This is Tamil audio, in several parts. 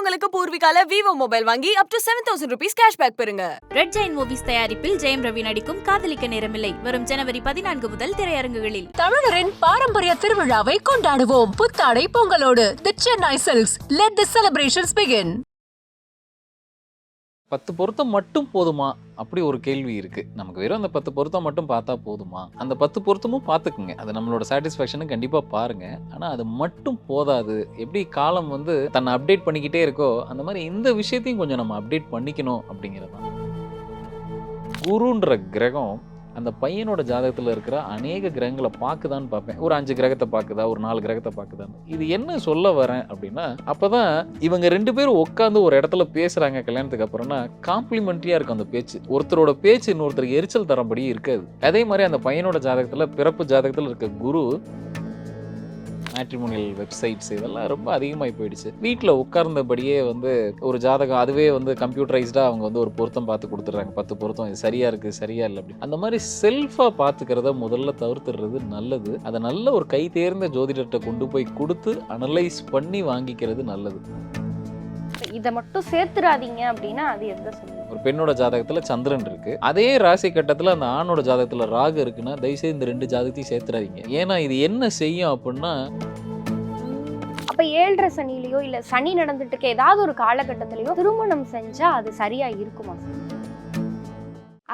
பொங்கலுக்கு பூர்விகால விவோ மொபைல் வாங்கி up to seven thousand rupees cashback பெறுங்க. ரெட் ஜெயின் மூவிஸ் தயாரிப்பில் ஜெயம் ரவி நடிக்கும் காதலிக்க நேரமில்லை. வரும் ஜனவரி பதினான்கு முதல் திரையரங்குகளில். தமிழரின் பாரம்பரிய திருவிழாவை கொண்டாடுவோம். புத்தாடை பொங்கலோடு. The Chennai silks let the celebrations begin பத்து பொருத்தம் மட்டும் போதுமா? அப்படி ஒரு கேள்வி இருக்குது நமக்கு வெறும் அந்த பத்து பொருத்தம் மட்டும் பார்த்தா போதுமா? அந்த பத்து பொருத்தமும் பார்த்துக்குங்க. அது நம்மளோட சாட்டிஸ்ஃபேக்ஷனும் கண்டிப்பாக பாருங்க. ஆனால் அது மட்டும் போதாது. எப்படி காலம் வந்து தன்னை அப்டேட் பண்ணிக்கிட்டே இருக்கோ அந்த மாதிரி இந்த விஷயத்தையும் கொஞ்சம் நம்ம அப்டேட் பண்ணிக்கணும் அப்படிங்கிறது தான் குருன்ற கிரகம் அந்த பையனோட ஜாதகத்தில் இருக்கிற அநேக கிரகங்களை பார்க்குதான்னு பார்ப்பேன். ஒரு அஞ்சு கிரகத்தை பார்க்குதா? ஒரு நாலு கிரகத்தை பார்க்குதான்னு. இது என்ன சொல்ல வரேன் அப்படின்னா அப்போ தான் இவங்க ரெண்டு பேரும் உட்காந்து ஒரு இடத்துல பேசுகிறாங்க கல்யாணத்துக்கு அப்புறம்னா காம்ப்ளிமெண்ட்ரியாக இருக்கும் அந்த பேச்சு. ஒருத்தரோட பேச்சு இன்னொருத்தருக்கு எரிச்சல் தரபடி இருக்காது. அதே மாதிரி அந்த பையனோட ஜாதகத்தில் பிறப்பு ஜாதகத்தில் இருக்க குரு மேட்ரிமோனியல் வெப்சைட்ஸ் இதெல்லாம் ரொம்ப அதிகமாகி போயிடுச்சு. வீட்டில் உட்கார்ந்தபடியே வந்து ஒரு ஜாதகம் அதுவே வந்து கம்ப்யூட்டரைஸ்டாக அவங்க வந்து ஒரு பொருத்தம் பார்த்து கொடுத்துட்றாங்க. பத்து பொருத்தம் இது சரியாக இருக்குது சரியா இல்லை அப்படி. அந்த மாதிரி செல்ஃபாக பார்த்துக்கிறத முதல்ல தவிர்த்துடுறது நல்லது. அதை நல்ல ஒரு கை தேர்ந்த ஜோதிடர்கிட்ட கொண்டு போய் கொடுத்து அனலைஸ் பண்ணி வாங்கிக்கிறது நல்லது. இதை மட்டும் சேர்த்துறாதீங்க அப்படின்னா அது எந்த சொல்லுங்க ஒரு பெண்ணோட ஜாதகத்துல சந்திரன் இருக்கு. அதே ராசி கட்டத்துல அந்த ஆணோட ஜாதகத்துல ராகு இருக்குன்னா தயவுசெய்து இந்த ரெண்டு ஜாதகத்தையும் சேர்த்துறாதீங்க. ஏன்னா இது என்ன செய்யும் அப்படின்னா அப்ப ஏழரை சனிலையோ இல்ல சனி நடந்துட்டு இருக்க ஏதாவது ஒரு காலகட்டத்திலயோ திருமணம் செஞ்சா அது சரியா இருக்குமா?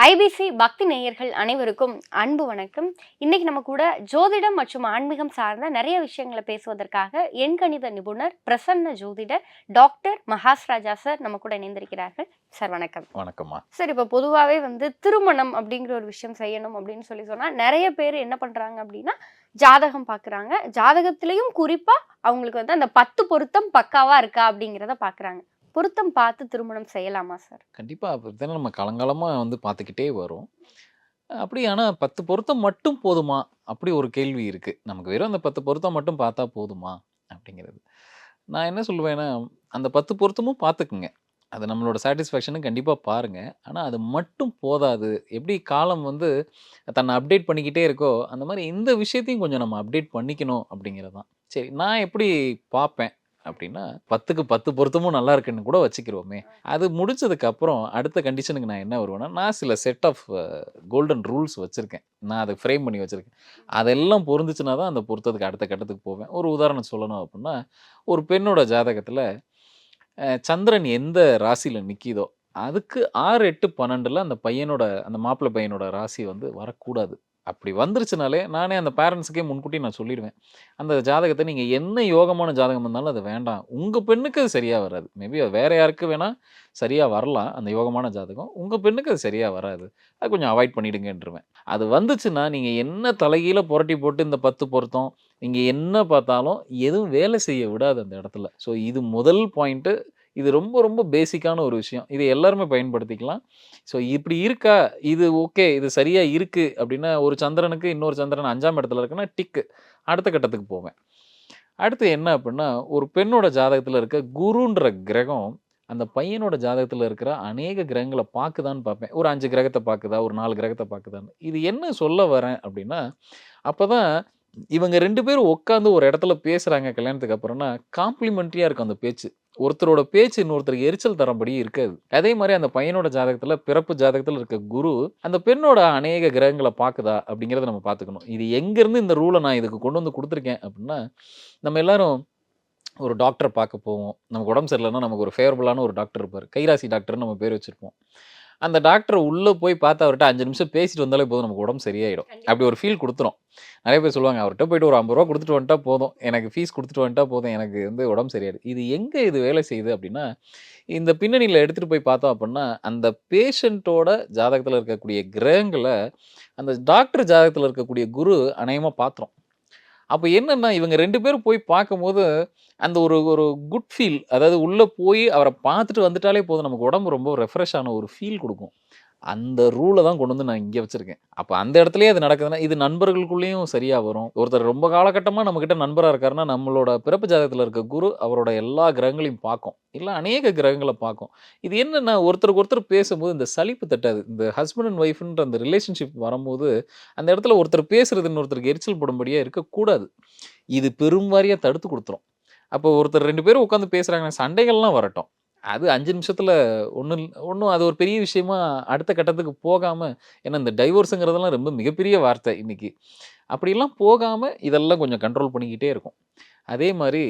ஐபிசி பக்தி நேயர்கள் அனைவருக்கும் அன்பு வணக்கம். இன்னைக்கு நம்ம கூட ஜோதிடம் மற்றும் ஆன்மீகம் சார்ந்த நிறைய விஷயங்களை பேசுவதற்காக எண்கணித நிபுணர் பிரசன்ன ஜோதிடர் டாக்டர் மகாஸ்ராஜா சார் நம்ம கூட இணைந்திருக்கிறார்கள். சார் வணக்கம். வணக்கம்மா. சார் இப்போ பொதுவாகவே வந்து திருமணம் அப்படிங்கிற ஒரு விஷயம் செய்யணும் அப்படின்னு சொல்லி சொன்னால் நிறைய பேர் என்ன பண்ணுறாங்க அப்படின்னா ஜாதகம் பார்க்குறாங்க ஜாதகத்திலையும் குறிப்பாக அவங்களுக்கு வந்து அந்த பத்து பொருத்தம் பக்காவாக இருக்கா அப்படிங்கிறத பார்க்குறாங்க பொருத்தம் பார்த்து திருமணம் செய்யலாமா சார்? கண்டிப்பாக அப்படித்தானே நம்ம காலங்காலமாக வந்து பார்த்துக்கிட்டே வரும். அப்படி ஆனால் பத்து பொருத்தம் மட்டும் போதுமா? அப்படி ஒரு கேள்வி இருக்குது நமக்கு வெறும் அந்த பத்து பொருத்தம் மட்டும் பார்த்தா போதுமா? அப்படிங்கிறது. நான் என்ன சொல்லுவேன்னா அந்த பத்து பொருத்தமும் பார்த்துக்குங்க. அது நம்மளோட சாட்டிஸ்ஃபேக்ஷனும் கண்டிப்பாக பாருங்கள் ஆனால் அது மட்டும் போதாது. எப்படி காலம் வந்து தன்னை அப்டேட் பண்ணிக்கிட்டே இருக்கோ அந்த மாதிரி இந்த விஷயத்தையும் கொஞ்சம் நம்ம அப்டேட் பண்ணிக்கணும் அப்படிங்கிறது தான் சரி நான் எப்படி பார்ப்பேன்? அப்படின்னா பத்துக்கு பத்து பொருத்தமும் நல்லா இருக்குன்னு கூட வச்சுக்கிறோமே அது முடிச்சதுக்கப்புறம் அடுத்த கண்டிஷனுக்கு நான் என்ன வருவேன்னா நான் சில செட் ஆஃப் கோல்டன் ரூல்ஸ் வச்சுருக்கேன். நான் அதை ஃப்ரேம் பண்ணி வச்சுருக்கேன். அதெல்லாம் பொருந்துச்சுன்னா தான் அந்த பொருத்தத்துக்கு அடுத்த கட்டத்துக்கு போவேன். ஒரு உதாரணம் சொல்லணும் அப்படின்னா ஒரு பெண்ணோட ஜாதகத்தில் சந்திரன் எந்த ராசியில் நிற்கிதோ அதுக்கு ஆறு எட்டு பன்னெண்டில் அந்த பையனோட அந்த மாப்பிள்ளை பையனோட ராசி வந்து வரக்கூடாது. அப்படி வந்துருச்சுனாலே நானே அந்த பேரண்ட்ஸுக்கே முன்கூட்டி நான் சொல்லிடுவேன். அந்த ஜாதகத்தை நீங்கள் என்ன யோகமான ஜாதகம் இருந்தாலும் அது வேண்டாம். உங்கள் பெண்ணுக்கு அது சரியாக வராது. மேபி அது வேறு யாருக்கு வேணால் சரியாக வரலாம் அந்த யோகமான ஜாதகம். உங்கள் பெண்ணுக்கு அது சரியாக வராது. அது கொஞ்சம் அவாய்ட் பண்ணிடுங்கன்றுவேன். அது வந்துச்சுன்னா நீங்கள் என்ன தலைகீழ புரட்டி போட்டு இந்த பத்து பொருத்தம் நீங்கள் என்ன பார்த்தாலும் எதுவும் வேலை செய்ய விடாது அந்த இடத்துல. ஸோ இது முதல் பாயிண்ட்டு இது ரொம்ப ரொம்ப பேசிக்கான ஒரு விஷயம். இது எல்லாருமே பயன்படுத்திக்கலாம். ஸோ இப்படி இருக்கா? இது ஓகே இது சரியாக இருக்குது அப்படின்னா ஒரு சந்திரனுக்கு இன்னொரு சந்திரன் அஞ்சாம் இடத்துல இருக்குன்னா டிக்கு அடுத்த கட்டத்துக்கு போவேன். அடுத்து என்ன அப்படின்னா ஒரு பெண்ணோட ஜாதகத்தில் இருக்க குருன்ற கிரகம் அந்த பையனோட ஜாதகத்தில் இருக்கிற அநேக கிரகங்களை பார்க்குதான்னு பார்ப்பேன். ஒரு அஞ்சு கிரகத்தை பார்க்குதா? ஒரு நாலு கிரகத்தை பார்க்குதான்னு. இது என்ன சொல்ல வரேன் அப்படின்னா அப்போ தான் இவங்க ரெண்டு பேரும் உட்காந்து ஒரு இடத்துல பேசுகிறாங்க கல்யாணத்துக்கு அப்புறம்னா காம்ப்ளிமெண்ட்ரியாக இருக்கும் அந்த பேச்சு. ஒருத்தரோட பேச்சு இன்னொருத்தருக்கு எரிச்சல் தரபடி இருக்காது. அதே மாதிரி அந்த பையனோட ஜாதகத்துல பிறப்பு ஜாதகத்துல இருக்க குரு அந்த பெண்ணோட அநேக கிரகங்களை பார்க்குதா அப்படிங்கிறத நம்ம பார்த்துக்கணும் இது எங்கேருந்து இந்த ரூலை நான் இதுக்கு கொண்டு வந்து கொடுத்துருக்கேன் அப்படின்னா நம்ம எல்லாரும் ஒரு டாக்டர் பார்க்க போவோம். நமக்கு உடம்பு சரியில்லைன்னா நமக்கு ஒரு ஃபேவரபுளான ஒரு டாக்டர் இருப்பார். கைராசி டாக்டர்னு நம்ம பேர் வச்சுருப்போம். அந்த டாக்டர் உள்ளே போய் பார்த்து அவர்கிட்ட அஞ்சு நிமிஷம் பேசிட்டு வந்தாலே போதும் நமக்கு உடம்பு சரியாயிடும். அப்படி ஒரு ஃபீல் கொடுத்துரும். நிறைய பேர் சொல்லுவாங்க அவர்கிட்ட போயிட்டு ஒரு ஐம்பது ரூபா கொடுத்துட்டு வந்துட்டா போதும். எனக்கு ஃபீஸ் கொடுத்துட்டு வந்துட்டா போதும். எனக்கு வந்து உடம்பு சரியாயிடும் இது எங்கே இது வேலை செய்யுது அப்படின்னா இந்த பின்னணியில் எடுத்துகிட்டு போய் பார்த்தோம் அப்படின்னா அந்த பேஷண்ட்டோட ஜாதகத்தில் இருக்கக்கூடிய கிரகங்களை அந்த டாக்டர் ஜாதகத்தில் இருக்கக்கூடிய குரு அநேகமாக பாத்திரம் அப்போ என்னென்னா இவங்க ரெண்டு பேரும் போய் பார்க்கும்போது அந்த ஒரு ஒரு குட் ஃபீல் அதாவது உள்ளே போய் அவரை பார்த்துட்டு வந்துட்டாலே போதும். நமக்கு உடம்பு ரொம்ப ரெஃப்ரெஷ் ஆன ஒரு ஃபீல் கொடுக்கும். அந்த ரூலை தான் கொண்டு வந்து நான் இங்கே வச்சுருக்கேன். அப்போ அந்த இடத்துலயே அது நடக்குதுன்னா இது நண்பர்களுக்குள்ளேயும் சரியாக வரும். ஒருத்தர் ரொம்ப காலகட்டமாக நம்மக்கிட்ட நண்பராக இருக்காருன்னா நம்மளோட பிறப்பு ஜாதகத்தில் இருக்க குரு அவரோட எல்லா கிரகங்களையும் பார்க்கும். இல்லை அநேக கிரகங்களை பார்க்கும். இது என்னென்னா ஒருத்தருக்கு ஒருத்தர் பேசும்போது இந்த சலிப்பு தட்டாது. இந்த ஹஸ்பண்ட் அண்ட் ஒய்ஃப்ன்ற அந்த ரிலேஷன்ஷிப் வரும்போது அந்த இடத்துல ஒருத்தர் பேசுறது இன்னொருத்தருக்கு எரிச்சல் படும்படியாக இருக்கக்கூடாது. இது பெரும் வாரியாக தடுத்து கொடுத்துரும். அப்போ ஒருத்தர் ரெண்டு பேரும் உட்காந்து பேசுகிறாங்க சண்டைகள்லாம் வரட்டும். அது அஞ்சு நிமிஷத்தில் ஒன்றும் ஒன்றும் அது ஒரு பெரிய விஷயமா அடுத்த கட்டத்துக்கு போகாமல் ஏன்னா இந்த டைவோர்ஸுங்கிறதெல்லாம் ரொம்ப மிகப்பெரிய வார்த்தை இன்றைக்கி அப்படிலாம் போகாமல் இதெல்லாம் கொஞ்சம் கண்ட்ரோல் பண்ணிக்கிட்டே இருக்கும். அதே மாதிரி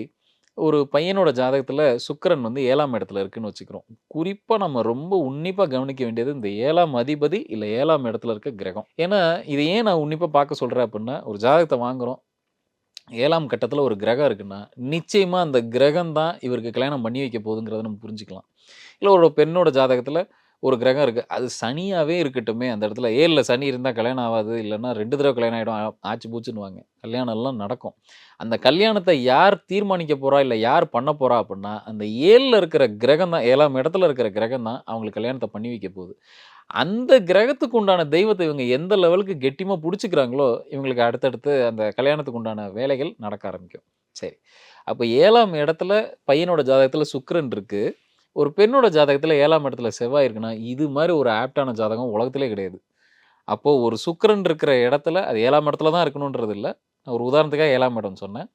ஒரு பையனோட ஜாதகத்தில் சுக்கரன் வந்து ஏழாம் இடத்துல இருக்குன்னு வச்சுக்கிறோம். குறிப்பாக நம்ம ரொம்ப உன்னிப்பாக கவனிக்க வேண்டியது இந்த ஏழாம் அதிபதி இல்லை ஏழாம் இடத்துல இருக்க கிரகம். ஏன்னா இதை ஏன் நான் உன்னிப்பாக பார்க்க சொல்கிறேன் அப்படின்னா ஒரு ஜாதகத்தை வாங்குறோம் ஏழாம் கட்டத்தில் ஒரு கிரகம் இருக்குன்னா நிச்சயமாக அந்த கிரகம் தான் இவருக்கு கல்யாணம் பண்ணி வைக்க போகுதுங்கிறத நம்ம புரிஞ்சுக்கலாம். இல்லை ஒரு பெண்ணோட ஜாதகத்தில் ஒரு கிரகம் இருக்குது அது சனியாகவே இருக்கட்டுமே அந்த இடத்துல ஏழில் சனி இருந்தால் கல்யாணம் ஆகாது இல்லைன்னா ரெண்டு தடவை கல்யாணம் ஆகிடும் ஆச்சு பூச்சுன்னுவாங்க கல்யாணம் எல்லாம் நடக்கும். அந்த கல்யாணத்தை யார் தீர்மானிக்க போகிறா இல்லை யார் பண்ண போகிறா அப்படின்னா அந்த ஏழில் இருக்கிற கிரகம் தான் ஏழாம் இடத்துல இருக்கிற கிரகம் தான் அவங்களுக்கு கல்யாணத்தை பண்ணி வைக்க போகுது. அந்த கிரகத்துக்கு உண்டான தெய்வத்தை இவங்க எந்த லெவலுக்கு கெட்டிமாக பிடிச்சிக்கிறாங்களோ இவங்களுக்கு அடுத்தடுத்து அந்த கல்யாணத்துக்கு உண்டான வேலைகள் நடக்க ஆரம்பிக்கும். சரி. அப்போ ஏழாம் இடத்துல பையனோட ஜாதகத்தில் சுக்கரன் இருக்கு. ஒரு பெண்ணோட ஜாதகத்தில் ஏழாம் இடத்துல செவ்வாய் இருக்குன்னா இது மாதிரி ஒரு ஆப்டான ஜாதகம் உலகத்திலே கிடையாது. அப்போது ஒரு சுக்கரன் இருக்கிற இடத்துல அது ஏழாம் இடத்துல தான் இருக்கணுன்றது இல்லை நான் ஒரு உதாரணத்துக்காக ஏழாம் இடம் சொன்னேன்.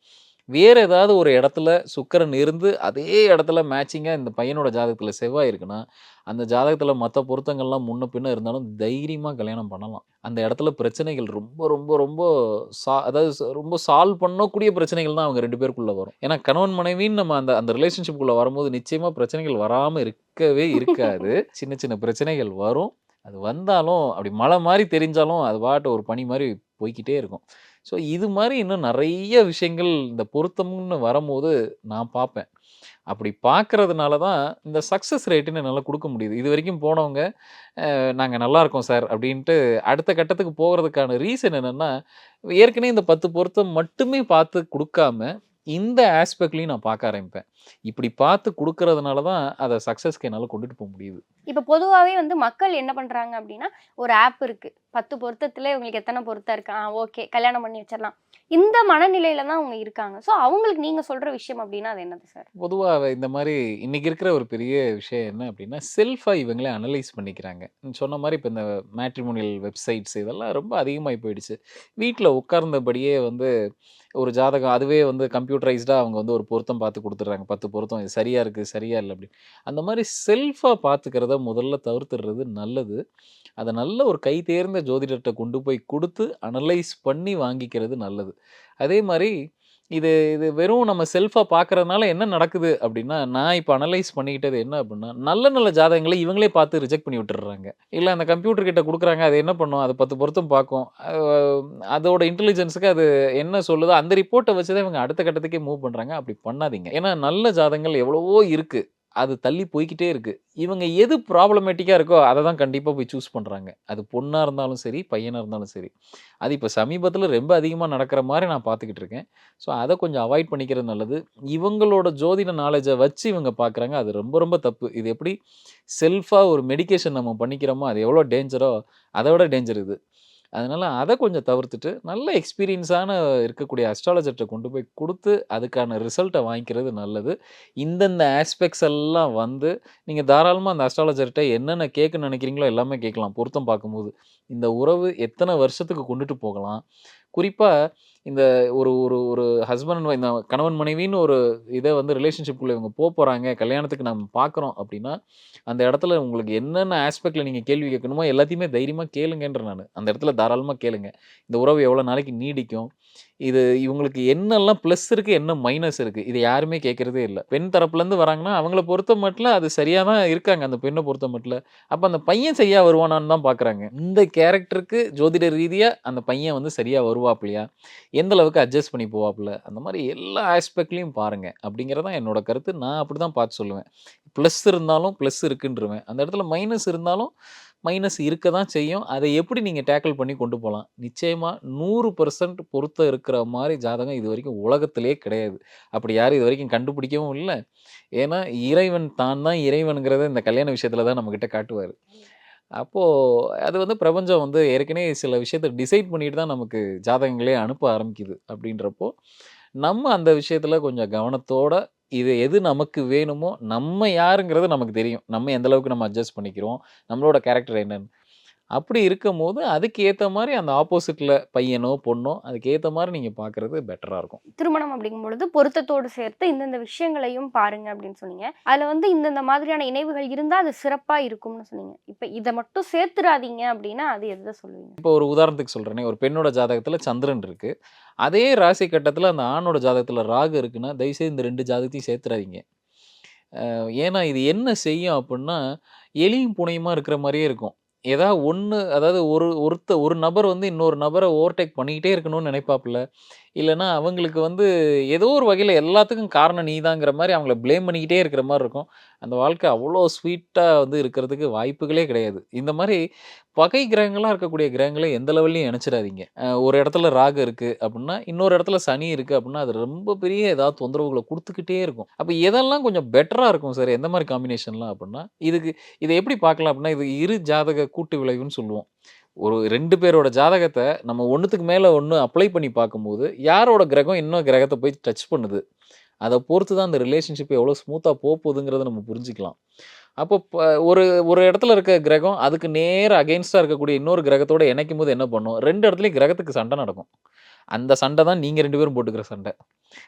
வேறு ஏதாவது ஒரு இடத்துல சுக்கிரன் இருந்து அதே இடத்துல மேட்சிங்காக இந்த பையனோட ஜாதகத்தில் செவ்வாய் இருக்குன்னா அந்த ஜாதகத்தில் மற்ற பொருத்தங்கள்லாம் முன்ன பின்ன இருந்தாலும் தைரியமாக கல்யாணம் பண்ணலாம். அந்த இடத்துல பிரச்சனைகள் ரொம்ப ரொம்ப ரொம்ப சா அதாவது ரொம்ப சால்வ் பண்ணக்கூடிய பிரச்சனைகள் தான் அவங்க ரெண்டு பேருக்குள்ளே வரும். ஏன்னா கணவன் மனைவின்னு நம்ம அந்த அந்த ரிலேஷன்ஷிப்புக்குள்ளே வரும்போது நிச்சயமாக பிரச்சனைகள் வராமல் இருக்கவே இருக்காது. சின்ன சின்ன பிரச்சனைகள் வரும். அது வந்தாலும் அப்படி மழை மாதிரி தெரிஞ்சாலும் அது பாட்டு ஒரு பனி மாதிரி போய்க்கிட்டே இருக்கும். ஸோ இது மாதிரி இன்னும் நிறைய விஷயங்கள் இந்த பொருத்தம்னு வரும்போது நான் பார்ப்பேன் அப்படி பார்க்கறதுனால தான் இந்த சக்ஸஸ் ரேட்டுன்னு என்னால் கொடுக்க முடியுது. இது வரைக்கும் போனவங்க நாங்கள் நல்லா இருக்கோம் சார் அப்படின்ட்டு அடுத்த கட்டத்துக்கு போகிறதுக்கான ரீசன் என்னென்னா ஏற்கனவே இந்த பத்து பொருத்தம் மட்டுமே பார்த்து கொடுக்காம இந்த ஆஸ்பெக்ட்லையும் நான் பார்க்க ஆரம்பிப்பேன். இப்படி பார்த்து கொடுக்கறதுனால தான் அதை சக்ஸஸ்க்கு என்னால் கொண்டுட்டு போக முடியுது. இப்போ பொதுவாகவே வந்து மக்கள் என்ன பண்றாங்க அப்படின்னா ஒரு ஆப் இருக்கு. பத்து பொருத்தத்துல இவங்களுக்கு எத்தனை பொருத்தம் இருக்கு? ஓகே கல்யாணம் பண்ணி வச்சிடலாம். இந்த மனநிலையில தான் அவங்க இருக்காங்க. ஸோ அவங்களுக்கு நீங்க சொல்ற விஷயம் அப்படின்னா அது என்னது சார் பொதுவாக இந்த மாதிரி இன்னைக்கு இருக்கிற ஒரு பெரிய விஷயம் என்ன அப்படின்னா செல்ஃபாக இவங்களே அனலைஸ் பண்ணிக்கிறாங்க. சொன்ன மாதிரி இப்போ இந்த மேட்ரிமோனியல் வெப்சைட்ஸ் இதெல்லாம் ரொம்ப அதிகமாகி போயிடுச்சு. வீட்டில் உட்கார்ந்தபடியே வந்து ஒரு ஜாதகம் அதுவே வந்து கம்ப்யூட்டரைஸ்டாக அவங்க வந்து ஒரு பொருத்தம் பார்த்து கொடுத்துட்றாங்க. பத்து பொருத்தம் இது சரியாக இருக்குது சரியாக இல்லை அப்படி அந்த மாதிரி செல்ஃபாக பார்த்துக்கிறத முதல்ல தவிர்த்துடுறது நல்லது. அதை நல்ல ஒரு கை தேர்ந்த ஜோதிடர்கிட்ட கொண்டு போய் கொடுத்து அனலைஸ் பண்ணி வாங்கிக்கிறது நல்லது. அதே மாதிரி இது இது வெறும் நம்ம செல்ஃபாக பார்க்கறதுனால என்ன நடக்குது அப்படின்னா நான் இப்போ அனலைஸ் பண்ணிக்கிட்டது என்ன அப்படின்னா நல்ல நல்ல ஜாதகங்களை இவங்களே பார்த்து ரிஜெக்ட் பண்ணி விட்டுறாங்க இல்லை அந்த கம்ப்யூட்டர் கிட்ட கொடுக்குறாங்க அது என்ன பண்ணும்? அது பத்து பொருத்தம் பார்க்கும். அதோட இன்டெலிஜென்ஸுக்கு அது என்ன சொல்லுதோ அந்த ரிப்போர்ட்டை வச்சு தான் இவங்க அடுத்த கட்டத்துக்கே மூவ் பண்ணுறாங்க அப்படி பண்ணாதீங்க. ஏன்னா நல்ல ஜாதகங்கள் எவ்வளவோ இருக்குது அது தள்ளி போய்கிட்டே இருக்குது இவங்க எது ப்ராப்ளமேட்டிக்காக இருக்கோ அதை தான் கண்டிப்பாக போய் சூஸ் பண்ணுறாங்க அது பொண்ணாக இருந்தாலும் சரி பையனாக இருந்தாலும் சரி. அது இப்போ சமீபத்தில் ரொம்ப அதிகமாக நடக்கிற மாதிரி நான் பார்த்துக்கிட்டு இருக்கேன். ஸோ அதை கொஞ்சம் அவாய்ட் பண்ணிக்கிறது நல்லது. இவங்களோட ஜோதிட நாலேஜை வச்சு இவங்க பார்க்குறாங்க. அது ரொம்ப ரொம்ப தப்பு. இது எப்படி செல்ஃபாக ஒரு மெடிகேஷன் நம்ம பண்ணிக்கிறோமோ அது எவ்வளோ டேஞ்சரோ அதை விட டேஞ்சர் இது. அதனால் அதை கொஞ்சம் தவிர்த்துட்டு நல்ல எக்ஸ்பீரியன்ஸான இருக்கக்கூடிய அஸ்ட்ராலஜர்கிட்ட கொண்டு போய் கொடுத்து அதுக்கான ரிசல்ட்டை வாங்கிக்கிறது நல்லது. இந்தந்த ஆஸ்பெக்ட்ஸ் எல்லாம் வந்து நீங்கள் தாராளமாக அந்த அஸ்ட்ராலஜர்கிட்ட என்னென்ன கேட்க நினைக்கிறீங்களோ எல்லாமே கேட்கலாம். பொருத்தம் பார்க்கும்போது. இந்த உறவு எத்தனை வருஷத்துக்கு கொண்டுட்டு போகலாம்? குறிப்பாக இந்த ஒரு ஒரு ஒரு ஹஸ்பண்ட் இந்த கணவன் மனைவின்னு ஒரு இதை வந்து ரிலேஷன்ஷிப்குள்ளே இவங்க போக போகிறாங்க கல்யாணத்துக்கு நம்ம பார்க்குறோம் அப்படின்னா அந்த இடத்துல உங்களுக்கு என்னென்ன ஆஸ்பெக்டில் நீங்கள் கேள்வி கேட்கணுமோ எல்லாத்தையுமே தைரியமாக கேளுங்கன்ற நான். அந்த இடத்துல தாராளமாக கேளுங்க. இந்த உறவு எவ்வளோ நாளைக்கு நீடிக்கும்? இது இவங்களுக்கு என்னெல்லாம் ப்ளஸ் இருக்குது என்ன மைனஸ் இருக்குது இது யாருமே கேட்குறதே இல்லை. பெண் தரப்புலேருந்து வராங்கன்னா அவங்கள பொறுத்த மட்டும் அது சரியாக தான் இருக்காங்க. அந்த பெண்ணை பொறுத்த மட்டும் அப்போ அந்த பையன் சரியாக வருவானான்னு தான் பார்க்குறாங்க இந்த கேரக்டருக்கு ஜோதிட ரீதியாக அந்த பையன் வந்து சரியாக வருவாப்பிலையா? எந்த அளவுக்கு அட்ஜஸ்ட் பண்ணி போவாப்புல? அந்த மாதிரி எல்லா ஆஸ்பெக்ட்லையும் பாருங்கள் அப்படிங்கிறதான் என்னோட கருத்து. நான் அப்படி தான் பார்த்து சொல்லுவேன். ப்ளஸ் இருந்தாலும் ப்ளஸ் இருக்குன்றுவேன். அந்த இடத்துல மைனஸ் இருந்தாலும் மைனஸ் இருக்க தான் செய்யும். அதை எப்படி நீங்கள் டேக்கிள் பண்ணி கொண்டு போகலாம் நிச்சயமாக நூறு பர்சன்ட் பொருத்த இருக்கிற மாதிரி ஜாதகம் இது வரைக்கும் உலகத்திலே கிடையாது. அப்படி யாரும் இது வரைக்கும் கண்டுபிடிக்கவும் இல்லை. ஏன்னா இறைவன் தான் தான் இறைவனுங்கிறத இந்த கல்யாண விஷயத்தில் தான் நம்மக்கிட்ட காட்டுவார். அப்போது அது வந்து பிரபஞ்சம் வந்து ஏற்கனவே சில விஷயத்தை டிசைட் பண்ணிட்டு தான் நமக்கு ஜாதகங்களே அனுப்ப ஆரம்பிக்குது அப்படின்றப்போ நம்ம அந்த விஷயத்தில் கொஞ்சம் கவனத்தோட இது எது நமக்கு வேணுமோ நம்ம யாருங்கிறது நமக்கு தெரியும். நம்ம எந்த அளவுக்கு நம்ம அட்ஜஸ்ட் பண்ணிக்கிறோம் நம்மளோட கேரக்டர் என்னன்னு. அப்படி இருக்கும்போது அதுக்கு ஏற்ற மாதிரி அந்த ஆப்போசிட்டில் பையனோ பொண்ணோ அதுக்கு ஏற்ற மாதிரி நீங்கள் பார்க்குறது பெட்டராக இருக்கும். திருமணம் அப்படிங்கும் பொழுது பொருத்தத்தோடு சேர்த்து இந்தந்த விஷயங்களையும் பாருங்க அப்படின்னு சொன்னீங்க. அதுல வந்து இந்தந்த மாதிரியான இணைவுகள் இருந்தா அது சிறப்பா இருக்கும்னு சொன்னீங்க. இப்ப இதை மட்டும் சேர்த்துறாதீங்க அப்படின்னா அது எதை சொல்லுவீங்க? இப்போ ஒரு உதாரணத்துக்கு சொல்கிறேனே ஒரு பெண்ணோட ஜாதகத்தில் சந்திரன் இருக்குது அதே ராசி கட்டத்தில் அந்த ஆணோட ஜாதகத்தில் ராகு இருக்குன்னா தயவுசெய்து இந்த ரெண்டு ஜாதகத்தையும் சேர்த்துறாதீங்க. ஏன்னா இது என்ன செய்யும் அப்படின்னா எலியும் புனையுமா இருக்கிற மாதிரியே இருக்கும். ஏதாவது ஒன்று அதாவது ஒரு ஒருத்த ஒரு நபர் வந்து இன்னொரு நபரை ஓவர்டேக் பண்ணிக்கிட்டே இருக்கணும்னு நினைப்பாப்புல இல்லைன்னா அவங்களுக்கு வந்து ஏதோ ஒரு வகையில் எல்லாத்துக்கும் காரணம் நீதாங்கிற மாதிரி அவங்கள ப்ளேம் பண்ணிக்கிட்டே இருக்கிற மாதிரி இருக்கும். அந்த வாழ்க்கை அவ்வளோ ஸ்வீட்டாக வந்து இருக்கிறதுக்கு வாய்ப்புகளே கிடையாது. இந்த மாதிரி பகை கிரகங்களாக இருக்கக்கூடிய கிரகங்களை எந்த லெவல்லையும் நினச்சிடாதீங்க ஒரு இடத்துல ராகு இருக்குது அப்படின்னா இன்னொரு இடத்துல சனி இருக்குது அப்படின்னா அது ரொம்ப பெரிய ஏதாவது தொந்தரவுகளை கொடுத்துக்கிட்டே இருக்கும். அப்போ எதெல்லாம் கொஞ்சம் பெட்டராக இருக்கும் சார் எந்த மாதிரி காம்பினேஷன்லாம் அப்படின்னா இதுக்கு இதை எப்படி பார்க்கலாம் அப்படின்னா இது இரு ஜாதக கூட்டு விளைவுன்னு சொல்லுவோம். ஒரு ரெண்டு பேரோட ஜாதகத்தை நம்ம ஒன்றுத்துக்கு மேலே ஒன்று அப்ளை பண்ணி பார்க்கும்போது யாரோட கிரகம் இன்னும் கிரகத்தை போய் டச் பண்ணுது? அதை பொறுத்து தான் அந்த ரிலேஷன்ஷிப் எவ்வளோ ஸ்மூத்தாக போகுதுங்கிறத நம்ம புரிஞ்சுக்கலாம். அப்போ ப- ஒரு ஒரு இடத்துல இருக்க கிரகம் அதுக்கு நேர அகெயின்ஸ்டாக இருக்கக்கூடிய இன்னொரு கிரகத்தோட இணைக்கும் போது என்ன பண்ணும்? ரெண்டு இடத்துலையும் கிரகத்துக்கு சண்டை நடக்கும். அந்த சண்டை தான் நீங்கள் ரெண்டு பேரும் போட்டுக்கிற சண்டை.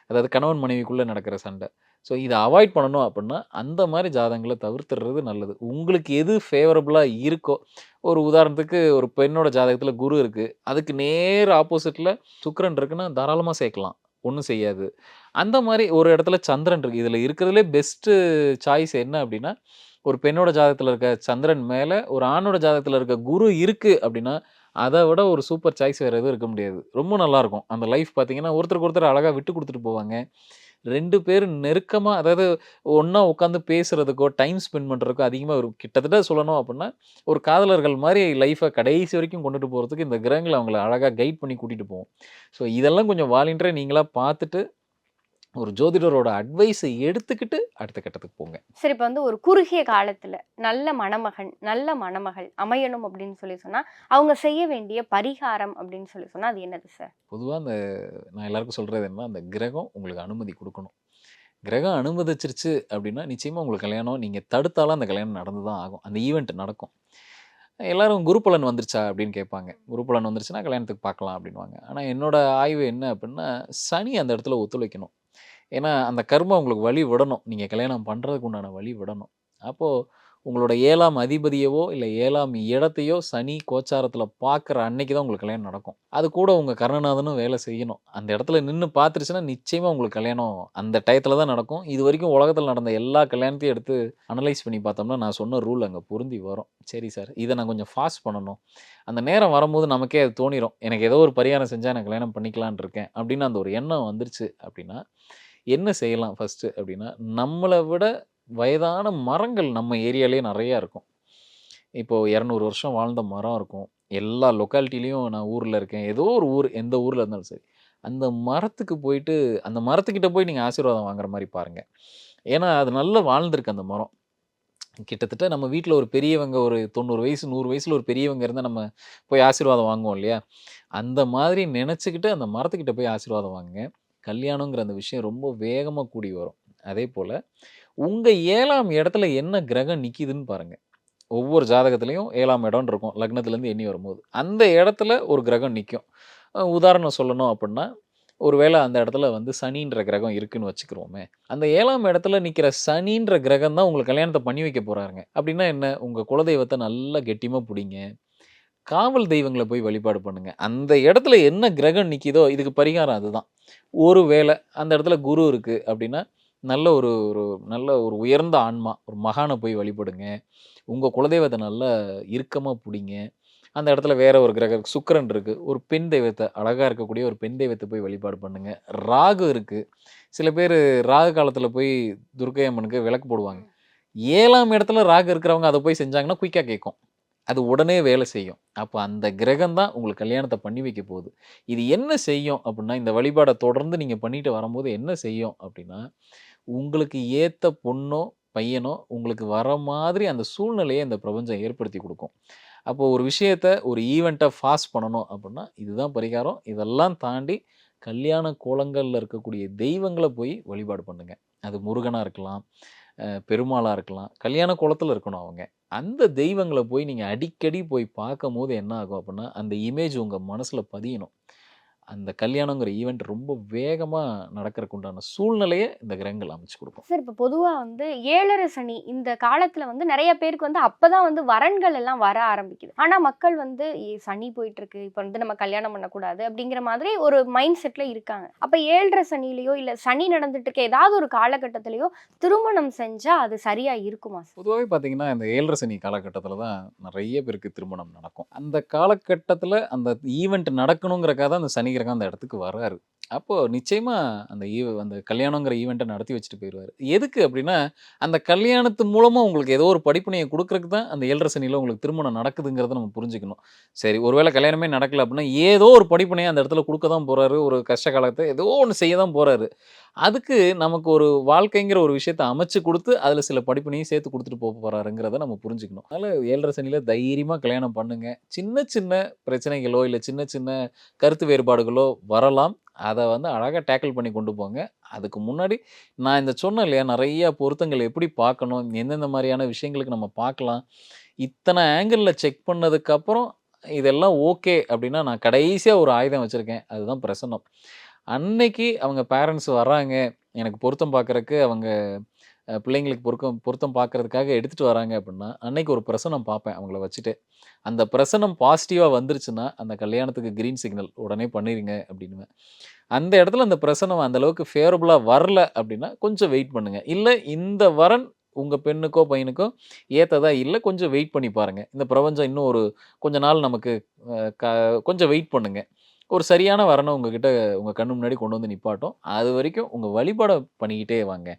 அதாவது கணவன் மனைவிக்குள்ளே நடக்கிற சண்டை. ஸோ இதை அவாய்ட் பண்ணணும் அப்படின்னா அந்த மாதிரி ஜாதகங்களை தவிர்த்துறது நல்லது. உங்களுக்கு எது ஃபேவரபுளாக இருக்கோ ஒரு உதாரணத்துக்கு ஒரு பெண்ணோட ஜாதகத்தில் குரு இருக்குது அதுக்கு நேர் ஆப்போசிட்டில் சுக்கரன் இருக்குன்னா தாராளமாக சேர்க்கலாம். ஒன்றும் செய்யாது. அந்த மாதிரி ஒரு இடத்துல சந்திரன் இருக்குது இதில் இருக்கிறதுலே பெஸ்ட்டு சாய்ஸ் என்ன அப்படின்னா ஒரு பெண்ணோட ஜாதகத்தில் இருக்க சந்திரன் மேலே ஒரு ஆணோட ஜாதகத்தில் இருக்க குரு இருக்குது அப்படின்னா அதை விட ஒரு சூப்பர் சாய்ஸ் வேறு எதுவும் இருக்க முடியாது. ரொம்ப நல்லாயிருக்கும். அந்த லைஃப் பார்த்தீங்கன்னா ஒருத்தருக்கு ஒருத்தர் அழகாக விட்டு கொடுத்துட்டு போவாங்க. ரெண்டு பேரும் நெருக்கமாக அதாவது ஒன்றா உட்காந்து பேசுகிறதுக்கோ டைம் ஸ்பெண்ட் பண்ணுறதுக்கோ அதிகமாக ஒரு கிட்டத்தட்ட சொல்லணும் அப்படின்னா ஒரு காதலர்கள் மாதிரி லைஃப்பை கடைசி வரைக்கும் கொண்டுட்டு போகிறதுக்கு இந்த கிரகங்களை அவங்கள அழகாக கைட் பண்ணி கூட்டிகிட்டு போவோம். ஸோ இதெல்லாம் கொஞ்சம் வாலின்றே நீங்களாக பார்த்துட்டு ஒரு ஜோதிடரோட அட்வைஸை எடுத்துக்கிட்டு அடுத்த கட்டத்துக்கு போங்க. சரி இப்போ வந்து ஒரு குறுகிய காலத்துல நல்ல மணமகன் நல்ல மணமகள் அமையணும் அப்படின்னு சொல்லி சொன்னா அவங்க செய்ய வேண்டிய பரிகாரம் அப்படின்னு சொல்லி சொன்னா அது என்னது சார் பொதுவாக அந்த நான் எல்லாருக்கும் சொல்கிறது என்ன அந்த கிரகம் உங்களுக்கு அனுமதி கொடுக்கணும். கிரகம் அனுமதிச்சிருச்சு அப்படின்னா நிச்சயமாக உங்களுக்கு கல்யாணம் நீங்கள் தடுத்தாலும் அந்த கல்யாணம் நடந்து தான் ஆகும். அந்த ஈவெண்ட் நடக்கும். எல்லாரும் குருபலன் வந்துருச்சா அப்படின்னு கேட்பாங்க. குருபலன் வந்துருச்சுன்னா கல்யாணத்துக்கு பார்க்கலாம் அப்படின்வாங்க ஆனால் என்னோட ஆய்வு என்ன அப்படின்னா சனி அந்த இடத்துல ஒத்துழைக்கணும். ஏன்னா அந்த கர்மம் உங்களுக்கு வழி விடணும். நீங்கள் கல்யாணம் பண்ணுறதுக்கு உண்டான வழி விடணும். அப்போது உங்களோட ஏழாம் அதிபதியவோ இல்லை ஏழாம் இடத்தையோ சனி கோச்சாரத்தில் பார்க்குற அன்னைக்கு தான் உங்களுக்கு கல்யாணம் நடக்கும். அது கூட உங்கள் கருணநாதனும் வேலை செய்யணும். அந்த இடத்துல நின்று பார்த்துருச்சுன்னா நிச்சயமாக உங்களுக்கு கல்யாணம் அந்த டயத்தில் தான் நடக்கும். இது வரைக்கும் உலகத்தில் நடந்த எல்லா கல்யாணத்தையும் எடுத்து அனலைஸ் பண்ணி பார்த்தோம்னா நான் சொன்ன ரூல் அங்கே பொருந்தி வரும். சரி சார் இதை நான் கொஞ்சம் ஃபாஸ்ட் பண்ணணும். அந்த நேரம் வரும்போது நமக்கே அது தோணிடும் எனக்கு ஏதோ ஒரு பரிகாரம் செஞ்சால் நான் கல்யாணம் பண்ணிக்கலான் இருக்கேன். அப்படின்னு அந்த ஒரு எண்ணம் வந்துருச்சு அப்படின்னா என்ன செய்யலாம் ஃபஸ்ட்டு அப்படின்னா நம்மளை விட வயதான மரங்கள் நம்ம ஏரியாலே நிறையா இருக்கும். இப்போது இரநூறு வருஷம் வாழ்ந்த மரம் இருக்கும். எல்லா லொக்காலிட்டிலையும் நான் ஊரில் இருக்கேன். ஏதோ ஒரு ஊர் எந்த ஊரில் இருந்தாலும் சரி. அந்த மரத்துக்கு போயிட்டு அந்த மரத்துக்கிட்ட போய் நீங்கள் ஆசீர்வாதம் வாங்குற மாதிரி பாருங்கள் ஏன்னா அது நல்லா வாழ்ந்திருக்கு அந்த மரம். கிட்டத்தட்ட நம்ம வீட்டில் ஒரு பெரியவங்க ஒரு தொண்ணூறு வயசு நூறு வயசில் ஒரு பெரியவங்க இருந்தால் நம்ம போய் ஆசீர்வாதம் வாங்குவோம் இல்லையா? அந்த மாதிரி நினச்சிக்கிட்டு அந்த மரத்துக்கிட்ட போய் ஆசீர்வாதம் வாங்குங்க. கல்யாணங்கிற அந்த விஷயம் ரொம்ப வேகமாக கூடி வரும். அதே போல் உங்கள் ஏழாம் இடத்துல என்ன கிரகம் நிற்கிதுன்னு பாருங்கள் ஒவ்வொரு ஜாதகத்துலேயும் ஏழாம் இடம்னு இருக்கும் லக்னத்துலேருந்து எண்ணி வரும்போது. அந்த இடத்துல ஒரு கிரகம் நிற்கும் உதாரணம் சொல்லணும் அப்படின்னா ஒருவேளை அந்த இடத்துல வந்து சனின்ற கிரகம் இருக்குன்னு வச்சுக்கிறோமே அந்த ஏழாம் இடத்துல நிற்கிற சனின்ற கிரகம் தான் உங்களுக்கு கல்யாணத்தை பண்ணி வைக்க போகிறாருங்க அப்படின்னா என்ன? உங்கள் குலதெய்வத்தை நல்லா கெட்டியமாக பிடிங்க. காவல் தெய்வங்களை போய் வழிபாடு பண்ணுங்க. அந்த இடத்துல என்ன கிரகம் நிற்கிதோ இதுக்கு பரிகாரம் அதுதான். ஒரு வேளை அந்த இடத்துல குரு இருக்குது அப்படின்னா நல்ல ஒரு ஒரு நல்ல ஒரு உயர்ந்த ஆன்மா ஒரு மகானை போய் வழிபடுங்க. உங்கள் குலதெய்வத்தை நல்லா இறுக்கமாக பிடிங்க. அந்த இடத்துல வேற ஒரு கிரகம் சுக்கிரன் இருக்குது ஒரு பெண் தெய்வத்தை அழகாக இருக்கக்கூடிய ஒரு பெண் தெய்வத்தை போய் வழிபாடு பண்ணுங்க. ராகு இருக்குது சில பேர் ராகு காலத்தில் போய் துர்க்கை அம்மனுக்கு விளக்கு போடுவாங்க. ஏழாம் இடத்துல ராகு இருக்கிறவங்க அதை போய் செஞ்சாங்கன்னா குயிக்காக கேட்கும் அது உடனே வேலை செய்யும். அப்போ அந்த கிரகம் தான் உங்களுக்கு கல்யாணத்தை பண்ணி வைக்க போகுது. இது என்ன செய்யும் அப்படின்னா இந்த வழிபாடை தொடர்ந்து நீங்கள் பண்ணிட்டு வரும்போது என்ன செய்யும் அப்படின்னா உங்களுக்கு ஏற்ற பொண்ணோ பையனோ உங்களுக்கு வர மாதிரி அந்த சூழ்நிலையை இந்த பிரபஞ்சம் ஏற்படுத்தி கொடுக்கும். அப்போ ஒரு விஷயத்த ஒரு ஈவெண்ட்டை ஃபாஸ்ட் பண்ணணும் அப்படின்னா இதுதான் பரிகாரம். இதெல்லாம் தாண்டி கல்யாண கோலங்களில் இருக்கக்கூடிய தெய்வங்களை போய் வழிபாடு பண்ணுங்கள் அது முருகனாக இருக்கலாம் பெருமாளாக இருக்கலாம் கல்யாண கோலத்தில் இருக்கணும் அவங்க. அந்த தெய்வங்களை போய் நீங்கள் அடிக்கடி போய் பார்க்கும் போது என்ன ஆகும் அப்படின்னா அந்த இமேஜ் உங்கள் மனசில் பதியணும். அந்த கல்யாணங்கிற ஈவெண்ட் ரொம்ப வேகமா நடக்கிறதுக்கு உண்டான சூழ்நிலையை இந்த கிரகங்கள் அமைச்சு கொடுக்கும். சார் இப்போ பொதுவாக வந்து ஏழரை சனி இந்த காலத்தில் வந்து நிறைய பேருக்கு வந்து அப்பதான் வந்து வரன்கள் எல்லாம் வர ஆரம்பிக்குது. ஆனால் மக்கள் வந்து "ஏ, சனி போயிட்டு இருக்கு இப்போ வந்து நம்ம கல்யாணம் பண்ணக்கூடாது. அப்படிங்கிற மாதிரி ஒரு மைண்ட் செட்டில் இருக்காங்க. அப்போ ஏழரை சனிலையோ இல்லை சனி நடந்துட்டு இருக்க ஏதாவது ஒரு காலகட்டத்திலையோ திருமணம் செஞ்சா அது சரியா இருக்குமா சார்? பொதுவாகவே பார்த்தீங்கன்னா இந்த ஏழரை சனி காலகட்டத்தில் தான் நிறைய பேருக்கு திருமணம் நடக்கும். அந்த காலகட்டத்தில் அந்த ஈவெண்ட் நடக்கணுங்கிறக்காக தான் அந்த சனி கிரகம் அந்த இடத்துக்கு வராரு. அப்போது நிச்சயமாக அந்த ஈவ அந்த கல்யாணங்கிற ஈவெண்ட்டை நடத்தி வச்சுட்டு போயிடுவார் எதுக்கு அப்படின்னா அந்த கல்யாணத்து மூலமாக உங்களுக்கு ஏதோ ஒரு படிப்பினையை கொடுக்குறக்கு தான் அந்த ஏழரை சனியில் உங்களுக்கு திருமணம் நடக்குதுங்கிறத நம்ம புரிஞ்சுக்கணும். சரி ஒருவேளை கல்யாணமே நடக்கல அப்படின்னா ஏதோ ஒரு படிப்பினையை அந்த இடத்துல கொடுக்க தான் போகிறாரு ஒரு கஷ்ட காலத்தை ஏதோ ஒன்று செய்ய தான் போகிறாரு அதுக்கு நமக்கு ஒரு வாழ்க்கைங்கிற ஒரு விஷயத்தை அமைச்சு கொடுத்து அதில் சில படிப்பினையும் சேர்த்து கொடுத்துட்டு போக போகிறாருங்கிறத நம்ம புரிஞ்சுக்கணும். அதனால் ஏழரை சனியில் தைரியமாக கல்யாணம் பண்ணுங்க. சின்ன சின்ன பிரச்சனைகளோ இல்லை சின்ன சின்ன கருத்து வேறுபாடுகளோ வரலாம். அதை வந்து அழகாக டேக்கிள் பண்ணி கொண்டு போங்க. அதுக்கு முன்னாடி நான் இந்த சொன்னேன் இல்லையா நிறைய பொருத்தங்கள் எப்படி பார்க்கணும் எந்தெந்த மாதிரியான விஷயங்களுக்கு நம்ம பார்க்கலாம். இத்தனை ஆங்கிளில் செக் பண்ணதுக்கப்புறம் இதெல்லாம் ஓகே அப்படின்னா நான் கடைசியாக ஒரு ஆயுதம் வச்சுருக்கேன். அதுதான் பிரசன்னம். அன்னைக்கு அவங்க பேரண்ட்ஸ் வராங்க எனக்கு பொருத்தம் பார்க்குறக்கு அவங்க பிள்ளைங்களுக்கு பொருத்தம் பொருத்தம் பார்க்கறதுக்காக எடுத்துகிட்டு வராங்க அப்படின்னா அன்னைக்கு ஒரு பிரசனம் பார்ப்பேன் அவங்கள வச்சுட்டு. அந்த பிரசனம் பாசிட்டிவாக வந்துருச்சுன்னா அந்த கல்யாணத்துக்கு க்ரீன் சிக்னல் உடனே பண்ணிடுங்க அப்படின்னு அந்த இடத்துல அந்த பிரசனம் அந்தளவுக்கு ஃபேவரபுளாக வரல அப்படின்னா கொஞ்சம் வெயிட் பண்ணுங்கள் இல்லை இந்த வரன் உங்கள் பெண்ணுக்கோ பையனுக்கோ ஏற்றதா இல்லை கொஞ்சம் வெயிட் பண்ணி பாருங்கள் இந்த பிரபஞ்சம் இன்னும் ஒரு கொஞ்ச நாள் நமக்கு க கொஞ்சம் வெயிட் பண்ணுங்கள் ஒரு சரியான வரனை உங்ககிட்ட உங்கள் கண்ணு முன்னாடி கொண்டு வந்து நிப்பாட்டும். அது வரைக்கும் உங்கள் வழிபாடை பண்ணிக்கிட்டே வாங்க.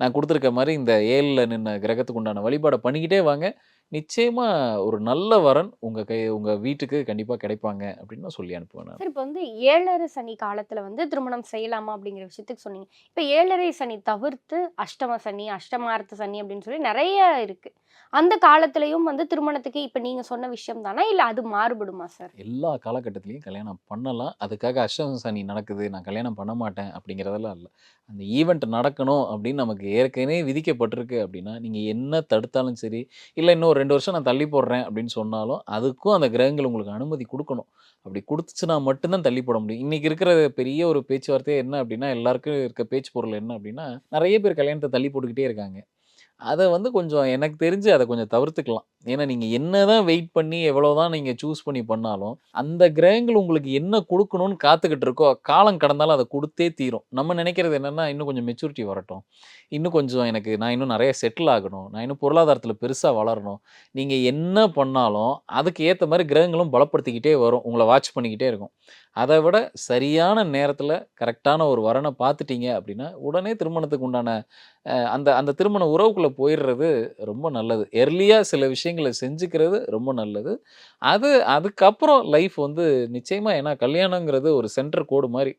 நான் கொடுத்துருக்க மாதிரி இந்த ஏழில் நின்ன கிரகத்துக்கு உண்டான வழிபாடை பண்ணிக்கிட்டே வாங்க. நிச்சயமாக ஒரு நல்ல வரன் உங்கள் கை உங்கள் வீட்டுக்கு கண்டிப்பாக கிடைப்பாங்க அப்படின்னு நான் சொல்லி அனுப்புவேன் சார் இப்போ வந்து ஏழரை சனி காலத்தில் வந்து திருமணம் செய்யலாமா அப்படிங்கிற விஷயத்துக்கு சொன்னீங்க. இப்போ ஏழரை சனி தவிர்த்து அஷ்டம சனி அஷ்டமார்த்த சனி அப்படின்னு சொல்லி நிறைய இருக்குது அந்த காலத்திலையும் வந்து திருமணத்துக்கு இப்போ நீங்கள் சொன்ன விஷயம் தானா? இல்லை அது மாறுபடுமா சார்? எல்லா காலகட்டத்திலையும் கல்யாணம் பண்ணலாம். அதுக்காக அஷ்டம சனி நடக்குது. நான் கல்யாணம் பண்ண மாட்டேன் அப்படிங்கிறதெல்லாம் இல்லை. அந்த ஈவெண்ட் நடக்கணும் அப்படின்னு நமக்கு ஏற்கனவே விதிக்கப்பட்டிருக்கு அப்படின்னா நீங்கள் என்ன தடுத்தாலும் சரி இல்லை இன்னும் ஒரு ரெண்டு வருஷம் நான் தள்ளி போடுறேன் அப்படின்னு சொன்னாலும் அதுக்கும் அந்த கிரகங்கள் உங்களுக்கு அனுமதி கொடுக்கணும். அப்படி கொடுத்துச்சுன்னா மட்டும்தான் தள்ளி போட முடியும். இன்றைக்கி இருக்கிற பெரிய ஒரு பேச்சுவார்த்தையே என்ன அப்படின்னா எல்லாருக்கும் இருக்க பேச்சு பொருள் என்ன அப்படின்னா நிறைய பேர் கல்யாணத்தை தள்ளி போட்டுக்கிட்டே இருக்காங்க. அதை வந்து கொஞ்சம் எனக்கு தெரிஞ்சு அதை கொஞ்சம் தவிர்த்துக்கலாம். ஏன்னா நீங்கள் என்ன தான் வெயிட் பண்ணி எவ்வளோ தான் நீங்கள் சூஸ் பண்ணி பண்ணாலும் அந்த கிரகங்கள் உங்களுக்கு என்ன கொடுக்கணும்னு காத்துக்கிட்டு இருக்கோ காலம் கடந்தாலும் அதை கொடுத்தே தீரும். நம்ம நினைக்கிறது என்னென்னா இன்னும் கொஞ்சம் மெச்சூரிட்டி வரட்டும். இன்னும் கொஞ்சம் எனக்கு நான் இன்னும் நிறைய செட்டில் ஆகணும். நான் இன்னும் பொருளாதாரத்தில் பெருசாக வளரணும். நீங்கள் என்ன பண்ணாலும் அதுக்கு ஏற்ற மாதிரி கிரகங்களும் பலப்படுத்திக்கிட்டே வரும். உங்களை வாட்ச் பண்ணிக்கிட்டே இருக்கும். அதை விட சரியான நேரத்தில் கரெக்டான ஒரு வரனை பார்த்துட்டீங்க அப்படின்னா உடனே திருமணத்துக்கு உண்டான அந்த அந்த திருமண உறவுக்குள்ளே போயிடுறது ரொம்ப நல்லது. எர்லியாக சில விஷயங்களை செஞ்சுக்கிறது ரொம்ப நல்லது. அது அதுக்கப்புறம் லைஃப் வந்து நிச்சயமாக ஏன்னா கல்யாணங்கிறது ஒரு சென்டர் கோடு மாதிரி.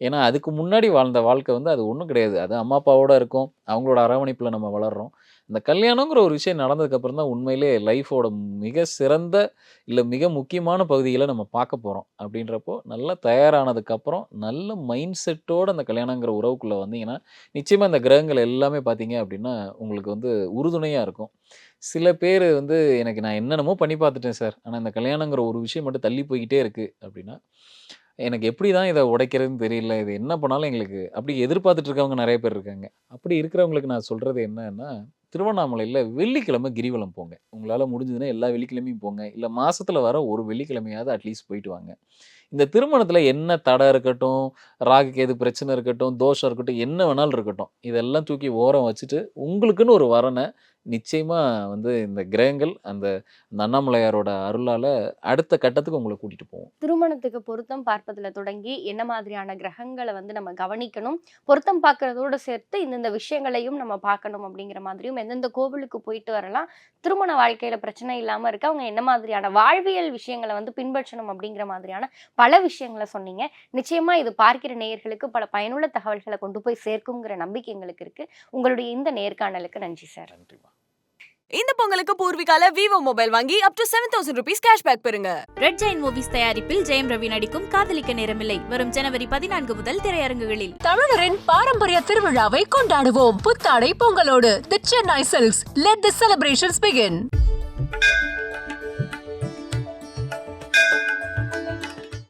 ஏன்னா அதுக்கு முன்னாடி வாழ்ந்த வாழ்க்கை வந்து அது ஒன்றும் கிடையாது. அது அம்மா அப்பாவோட இருக்கும். அவங்களோட அரவணைப்பில் நம்ம வளர்கிறோம் இந்த கல்யாணங்கிற ஒரு விஷயம் நடந்ததுக்கப்புறம் தான் உண்மையிலே லைஃபோட மிக சிறந்த இல்லை மிக முக்கியமான பகுதிகளை நம்ம பார்க்க போகிறோம் அப்படின்றப்போ நல்லா தயாரானதுக்கப்புறம் நல்ல மைண்ட் செட்டோடு அந்த கல்யாணங்கிற உறவுக்குள்ளே வந்தீங்கன்னா நிச்சயமாக இந்த கிரகங்கள் எல்லாமே பார்த்தீங்க அப்படின்னா உங்களுக்கு வந்து உறுதுணையாக இருக்கும். சில பேர் வந்து எனக்கு நான் என்னென்னமோ பண்ணி பார்த்துட்டேன் சார். ஆனால் இந்த கல்யாணங்கிற ஒரு விஷயம் மட்டும் தள்ளி போய்கிட்டே இருக்குது அப்படின்னா எனக்கு எப்படி தான் இதை உடைக்கிறதுன்னு தெரியல இது என்ன பண்ணாலும் எங்களுக்கு அப்படி எதிர்பார்த்துட்டு இருக்கவங்க நிறைய பேர் இருக்காங்க. அப்படி இருக்கிறவங்களுக்கு நான் சொல்கிறது என்னன்னா திருவண்ணாமலையில் வெள்ளிக்கிழமை கிரிவலம் போங்க. உங்களால் முடிஞ்சதுன்னா எல்லா வெள்ளிக்கிழமையும் போங்க. இல்லை மாதத்தில் வர ஒரு வெள்ளிக்கிழமையாவது அட்லீஸ்ட் போயிட்டு வாங்க. இந்த திருமணத்தில் என்ன தடை இருக்கட்டும் ராகு கேது பிரச்சனை இருக்கட்டும் தோஷம் இருக்கட்டும் என்ன வேணாலும் இருக்கட்டும் இதெல்லாம் தூக்கி ஓரம் வச்சுட்டு உங்களுக்குன்னு ஒரு வரனை நிச்சயமாக வந்து இந்த கிரகங்கள் அந்த அண்ணாமலையாரோட அருளால் அடுத்த கட்டத்துக்கு உங்களை கூட்டிகிட்டு போவோம் திருமணத்துக்கு பொருத்தம் பார்ப்பதுல தொடங்கி என்ன மாதிரியான கிரகங்களை வந்து நம்ம கவனிக்கணும் பொருத்தம் பார்க்கறதோட சேர்த்து இந்தந்த விஷயங்களையும் நம்ம பார்க்கணும் அப்படிங்கிற மாதிரியும் எந்தெந்த கோவிலுக்கு போயிட்டு வரலாம் திருமண வாழ்க்கையில பிரச்சனை இல்லாம இருக்க அவங்க என்ன மாதிரியான வாழ்வியல் விஷயங்களை வந்து பின்பற்றணும் அப்படிங்கிற மாதிரியான பல விஷயங்களை சொன்னீங்க. நிச்சயமா இது பார்க்கிற நேயர்களுக்கு பல பயனுள்ள தகவல்களை கொண்டு போய் சேர்க்குங்கிற நம்பிக்கை எங்களுக்கு இருக்கு. உங்களுடைய இந்த நேர்காணலுக்கு நன்றி சார். நன்றிமா இந்த பொங்கலுக்கு பூர்விகால விவோ மொபைல் வாங்கி up to seven thousand rupees cashback பெறுங்க. ரெட் ஜெயின் மூவிஸ் தயாரிப்பில் ஜெயம் ரவி நடிக்கும் காதலிக்க நேரமில்லை. வரும் ஜனவரி பதினான்கு முதல் திரையரங்குகளில். தமிழரின் பாரம்பரிய திருவிழாவை கொண்டாடுவோம். புத்தாடை பொங்கலோடு. The Chennai silks let the celebrations begin